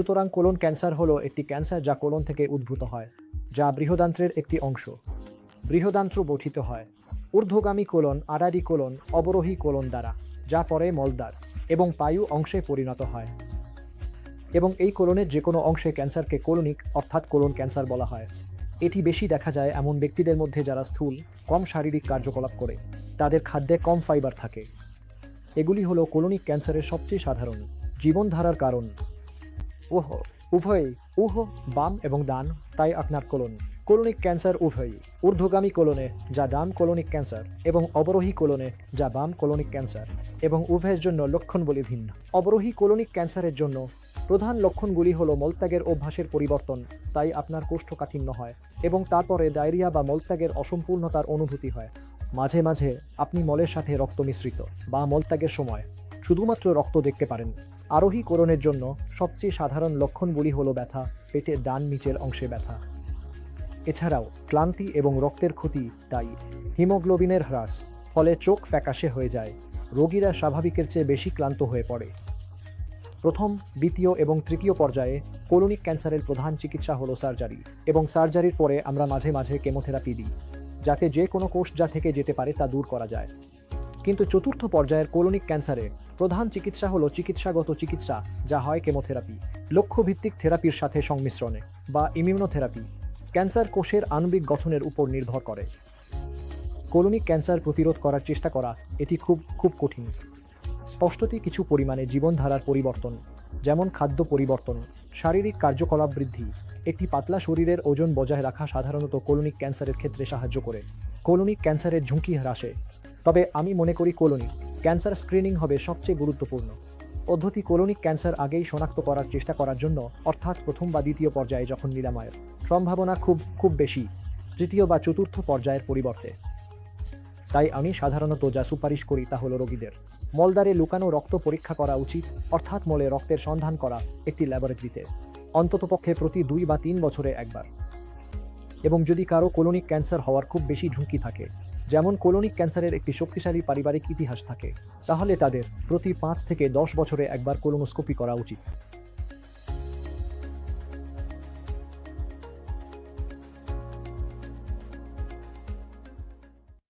সুতরাং colon cancer হলো একটি ক্যান্সার যা কোলন থেকে উদ্ভূত হয়, যা বৃহদান্ত্রের একটি অংশ। বৃহদান্ত্র গঠিত হয় ঊর্ধ্বগামী কোলন, আড়ারি কোলন, অবরোহী কোলন দ্বারা, যা পরে মলদ্বার এবং পায়ু অংশে পরিণত হয়। এবং এই কোলনের যে কোনো অংশে ক্যান্সারকে কোলনিক অর্থাৎ কোলন ক্যান্সার বলা হয়। এটি বেশি দেখা যায় এমন ব্যক্তিদের মধ্যে যারা স্থূল, কম শারীরিক কার্যকলাপ করে। তাদের খাদ্যে কম ফাইবার থাকে। এগুলি হলো কোলনিক ক্যান্সারের সবচেয়ে সাধারণ জীবনধারার কারণ। ওহ, উভয়ই, উহ, বাম এবং ডান, তাই আপনার কোলন। কোলনিক ক্যান্সার উভয়ই, ঊর্ধ্বগামী কোলনে যা ডান কোলনিক ক্যান্সার এবং অবরোহী কোলনে যা বাম কোলনিক ক্যান্সার এবং উভয়ের জন্য লক্ষণগুলি ভিন্ন। অবরোহী কোলনিক ক্যান্সারের জন্য প্রধান লক্ষণগুলি হলো মলত্যাগের অভ্যাসের পরিবর্তন, তাই আপনার কোষ্ঠকাঠিন্য হয় এবং তারপরে ডায়রিয়া বা মলত্যাগের অসম্পূর্ণতার অনুভূতি হয়। মাঝে মাঝে আপনি মলের সাথে রক্ত মিশ্রিত বা মলত্যাগের সময় শুধুমাত্র রক্ত দেখতে পারেন। আরোহী করণের জন্য সবচেয়ে সাধারণ লক্ষণগুলি হলো ব্যথা, পেটের ডান নিচের অংশে ব্যথা। এছাড়াও ক্লান্তি এবং রক্তের ক্ষতি, তাই হিমোগ্লোবিনের হ্রাস, ফলে চোখ ফ্যাকাশে হয়ে যায়, রোগীরা স্বাভাবিকের চেয়ে বেশি ক্লান্ত হয়ে পড়ে। প্রথম, দ্বিতীয় এবং তৃতীয় পর্যায়ে কোলনিক ক্যান্সারের প্রধান চিকিৎসা হলো সার্জারি এবং সার্জারির পরে আমরা মাঝে মাঝে কেমোথেরাপি দিই, যাতে যে কোনো কোষ যা থেকে যেতে পারে তা দূর করা যায়। কিন্তু চতুর্থ পর্যায়ের কোলনিক ক্যান্সারে প্রধান চিকিৎসা হলো চিকিৎসাগত চিকিৎসা, যা হয় কেমোথেরাপি, লক্ষ্যভিত্তিক থেরাপির সাথে সংমিশ্রণে, বা ইমিউনোথেরাপি। ক্যান্সার কোষের আণবিক গঠনের উপর নির্ভর করে। কোলনিক ক্যান্সার প্রতিরোধ করার চেষ্টা করা এটি খুব খুব কঠিন। স্পষ্টতই কিছু পরিমাণে জীবনধারার পরিবর্তন, যেমন খাদ্য পরিবর্তন, শারীরিক কার্যকলাপ বৃদ্ধি, একটি পাতলা শরীরের ওজন বজায় রাখা সাধারণত কোলনিক ক্যান্সারের ক্ষেত্রে সাহায্য করে। কোলনিক ক্যান্সারের ঝুঁকি হ্রাসে। তবে আমি মনে করি কোলনিক ক্যান্সার স্ক্রিনিং হবে সবচেয়ে গুরুত্বপূর্ণ। পদ্ধতি কোলনিক ক্যান্সার আগেই শনাক্ত করার চেষ্টা করার জন্য অর্থাৎ প্রথম বা দ্বিতীয় পর্যায়ে যখন নিরাময়ের সম্ভাবনা খুব খুব বেশি, তৃতীয় বা চতুর্থ পর্যায়ের পরিবর্তে। তাই আমি সাধারণত যা সুপারিশ করি তা হলো রোগীদের মলদারে লুকানো রক্ত পরীক্ষা করা উচিত, অর্থাৎ মলে রক্তের সন্ধান করা একটি ল্যাবরেটরিতে অন্ততপক্ষে প্রতি দুই বা তিন বছরে একবার। এবং যদি কারও কোলনিক ক্যান্সার হওয়ার খুব বেশি ঝুঁকি থাকে যেমন কোলনিক ক্যান্সারের একটি শক্তিশালী পারিবারিক ইতিহাস থাকে, তাহলে তাদের প্রতি পাঁচ থেকে দশ বছরে একবার কোলোনোস্কোপি করা উচিত।